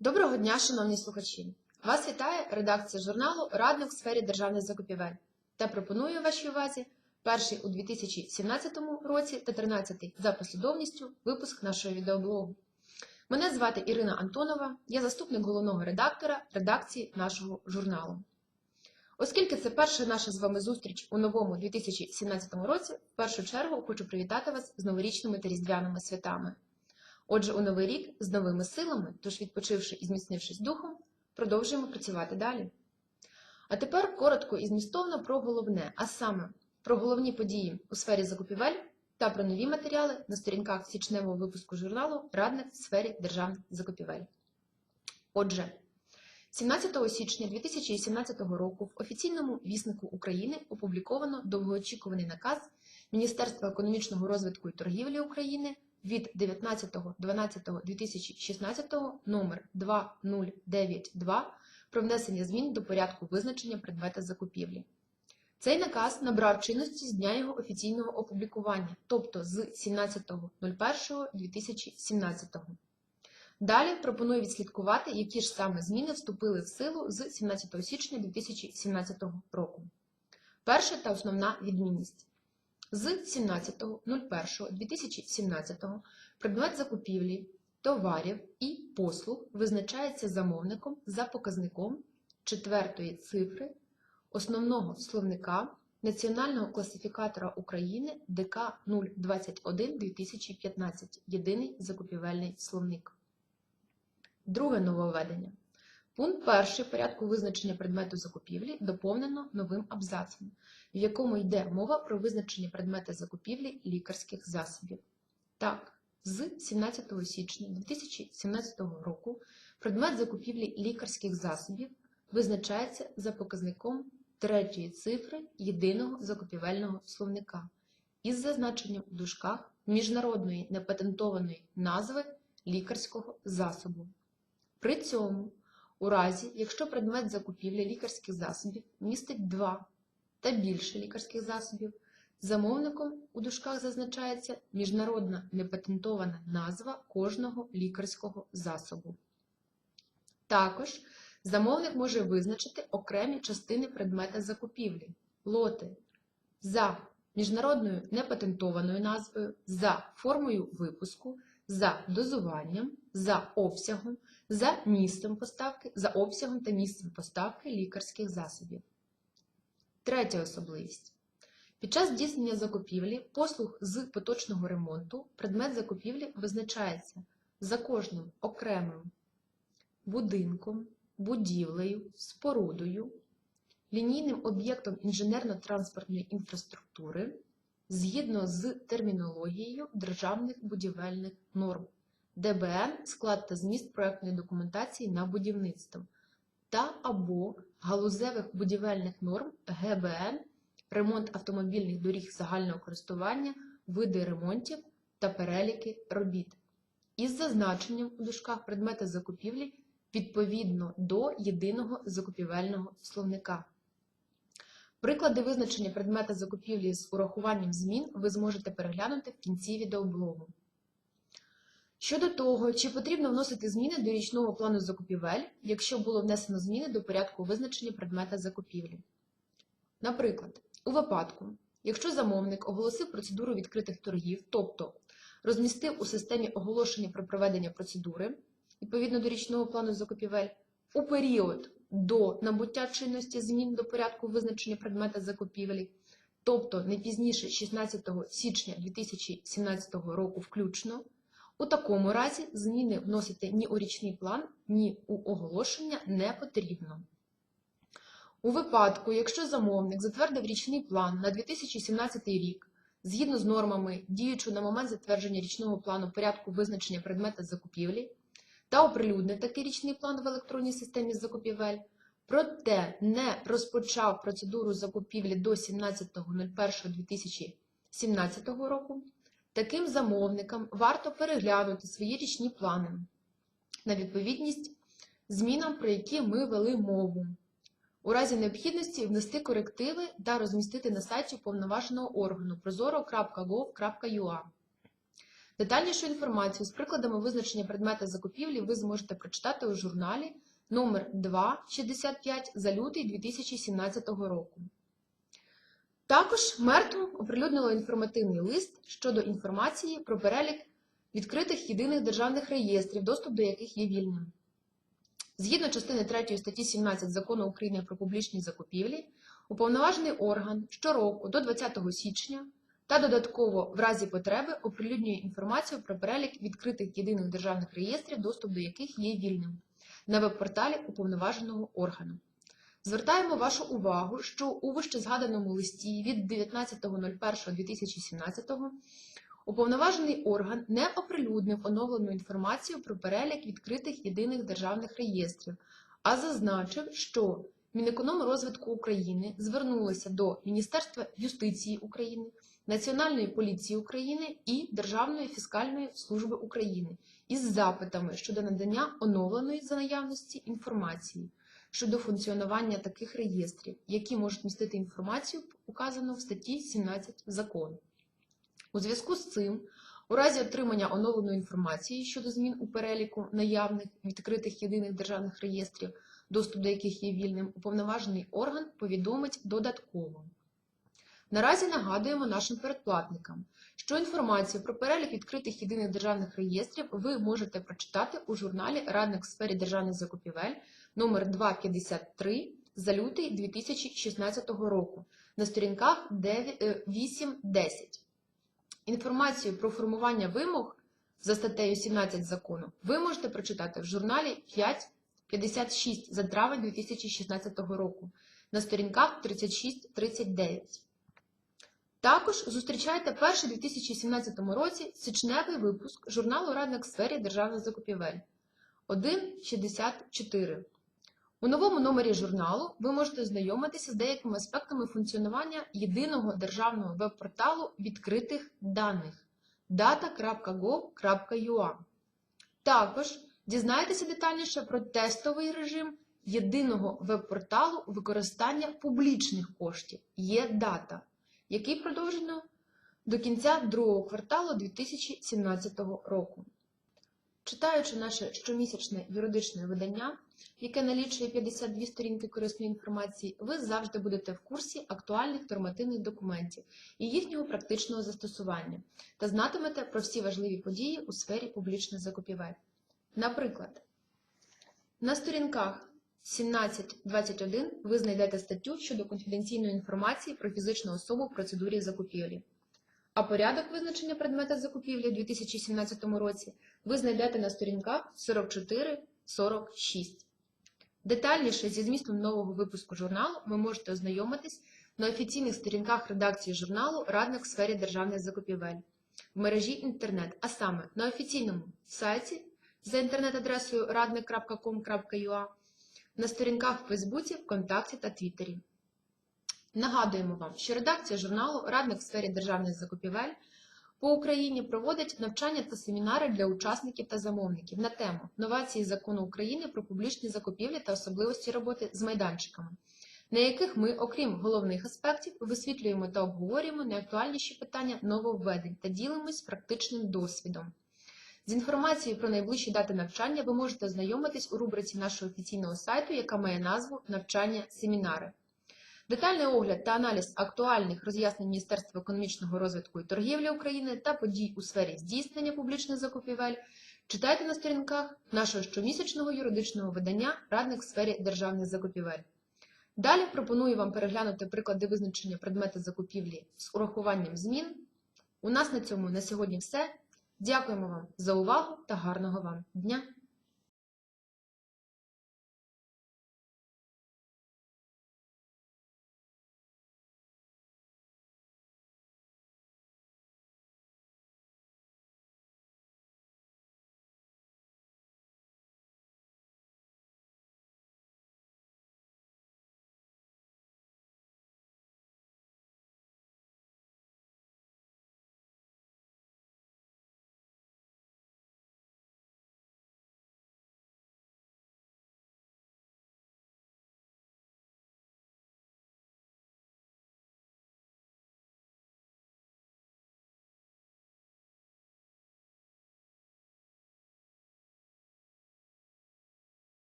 Доброго дня, шановні слухачі! Вас вітає редакція журналу Радник в сфері державних закупівель та пропоную вашій увазі перший у 2017 році та 13 за послідовністю випуск нашого відеоблогу. Мене звати Ірина Антонова, я заступник головного редактора редакції нашого журналу. Оскільки це перша наша з вами зустріч у новому 2017 році, в першу чергу хочу привітати вас з новорічними та різдвяними святами. Отже, у новий рік з новими силами, тож відпочивши і зміцнившись духом, продовжуємо працювати далі. А тепер коротко і змістовно про головне, а саме про головні події у сфері закупівель та про нові матеріали на сторінках січневого випуску журналу Радник в сфері державних закупівель. Отже, 17 січня 2017 року в офіційному віснику України опубліковано довгоочікуваний наказ Міністерства економічного розвитку і торгівлі України від 19.12.2016 номер 2092 про внесення змін до порядку визначення предмета закупівлі. Цей наказ набрав чинності з дня його офіційного опублікування, тобто з 17.01.2017. Далі пропоную відслідкувати, які ж саме зміни вступили в силу з 17 січня 2017 року. Перша та основна відмінність. З 17.01.2017 предмет закупівлі товарів і послуг визначається замовником за показником четвертої цифри основного словника Національного класифікатора України ДК 021 2015 Єдиний закупівельний словник. Друге нововведення. Пункт перший порядку визначення предмету закупівлі доповнено новим абзацом, в якому йде мова про визначення предмета закупівлі лікарських засобів. Так, з 17 січня 2017 року предмет закупівлі лікарських засобів визначається за показником третьої цифри єдиного закупівельного словника із зазначенням в дужках міжнародної непатентованої назви лікарського засобу. При цьому разі, якщо предмет закупівлі лікарських засобів містить два та більше лікарських засобів, замовником у дужках зазначається міжнародна непатентована назва кожного лікарського засобу. Також замовник може визначити окремі частини предмета закупівлі, лоти за міжнародною непатентованою назвою, за формою випуску, за дозуванням, за обсягом, за місцем поставки, за обсягом та місцем поставки лікарських засобів. Третя особливість. Під час здійснення закупівлі послуг з поточного ремонту предмет закупівлі визначається за кожним окремим будинком, будівлею, спорудою, лінійним об'єктом інженерно-транспортної інфраструктури згідно з термінологією державних будівельних норм. ДБН склад та зміст проектної документації на будівництво та або галузевих будівельних норм ГБН, ремонт автомобільних доріг загального користування, види ремонтів та переліки робіт із зазначенням у дужках предмета закупівлі відповідно до єдиного закупівельного словника. Приклади визначення предмета закупівлі з урахуванням змін ви зможете переглянути в кінці відеоблогу. Щодо того, чи потрібно вносити зміни до річного плану закупівель, якщо було внесено зміни до порядку визначення предмета закупівлі. Наприклад, у випадку, якщо замовник оголосив процедуру відкритих торгів, тобто розмістив у системі оголошення про проведення процедури відповідно до річного плану закупівель, у період до набуття чинності змін до порядку визначення предмета закупівлі, тобто не пізніше 16 січня 2017 року включно, у такому разі зміни вносити ні у річний план, ні у оголошення не потрібно. У випадку, якщо замовник затвердив річний план на 2017 рік згідно з нормами діючого на момент затвердження річного плану порядку визначення предмета закупівлі та оприлюднив такий річний план в електронній системі закупівель, проте не розпочав процедуру закупівлі до 17.01.2017 року, таким замовникам варто переглянути свої річні плани на відповідність змінам, про які ми вели мову. У разі необхідності внести корективи та розмістити на сайті уповноваженого органу prozoro.gov.ua. Детальнішу інформацію з прикладами визначення предмета закупівлі ви зможете прочитати у журналі номер 265 за лютий 2017 року. Також МЕРТУ оприлюднило інформативний лист щодо інформації про перелік відкритих єдиних державних реєстрів, доступ до яких є вільним. Згідно частини 3 статті 17 Закону України про публічні закупівлі, уповноважений орган щороку до 20 січня та додатково в разі потреби оприлюднює інформацію про перелік відкритих єдиних державних реєстрів, доступ до яких є вільним на веб-порталі уповноваженого органу. Звертаємо вашу увагу, що у вищезгаданому листі від 19.01.2017 уповноважений орган не оприлюднив оновлену інформацію про перелік відкритих єдиних державних реєстрів, а зазначив, що Мінекономрозвитку України звернулося до Міністерства юстиції України, Національної поліції України і Державної фіскальної служби України із запитами щодо надання оновленої за наявності інформації щодо функціонування таких реєстрів, які можуть містити інформацію, указану в статті 17 закону. У зв'язку з цим, у разі отримання оновленої інформації щодо змін у переліку наявних відкритих єдиних державних реєстрів, доступ до яких є вільним, уповноважений орган повідомить додатково. Наразі нагадуємо нашим передплатникам, що інформацію про перелік відкритих єдиних державних реєстрів ви можете прочитати у журналі Радник в сфері державних закупівель номер 253 за лютий 2016 року на сторінках 8-10. Інформацію про формування вимог за статтею 17 закону ви можете прочитати в журналі 5.56 за травень 2016 року на сторінках 36-39. Також зустрічайте перший у 2017 році січневий випуск журналу Радник сфері державних закупівель 1.64. У новому номері журналу ви можете ознайомитися з деякими аспектами функціонування єдиного державного веб-порталу відкритих даних data.gov.ua. Також дізнайтеся детальніше про тестовий режим єдиного веб-порталу використання публічних коштів ЄДАТА, який продовжено до кінця другого кварталу 2017 року. Читаючи наше щомісячне юридичне видання, яке налічує 52 сторінки корисної інформації, ви завжди будете в курсі актуальних нормативних документів і їхнього практичного застосування та знатимете про всі важливі події у сфері публічних закупівель. Наприклад, на сторінках 17.21 ви знайдете статтю щодо конфіденційної інформації про фізичну особу в процедурі закупівлі. А порядок визначення предмета закупівлі у 2017 році ви знайдете на сторінках 44-46. Детальніше зі змістом нового випуску журналу ви можете ознайомитись на офіційних сторінках редакції журналу Радник в сфері державних закупівель в мережі інтернет, а саме на офіційному сайті за інтернет-адресою radnik.com.ua, на сторінках в Фейсбуці, ВКонтакті та Твіттері. Нагадуємо вам, що редакція журналу Радник в сфері державних закупівель по Україні проводить навчання та семінари для учасників та замовників на тему новації закону України про публічні закупівлі та особливості роботи з майданчиками, на яких ми, окрім головних аспектів, висвітлюємо та обговорюємо найактуальніші питання нововведень та ділимось практичним досвідом. З інформацією про найближчі дати навчання ви можете ознайомитись у рубриці нашого офіційного сайту, яка має назву Навчання семінари. Детальний огляд та аналіз актуальних роз'яснень Міністерства економічного розвитку і торгівлі України та подій у сфері здійснення публічних закупівель читайте на сторінках нашого щомісячного юридичного видання Радник в сфері державних закупівель. Далі пропоную вам переглянути приклади визначення предмету закупівлі з урахуванням змін. У нас на цьому на сьогодні все. Дякуємо вам за увагу та гарного вам дня!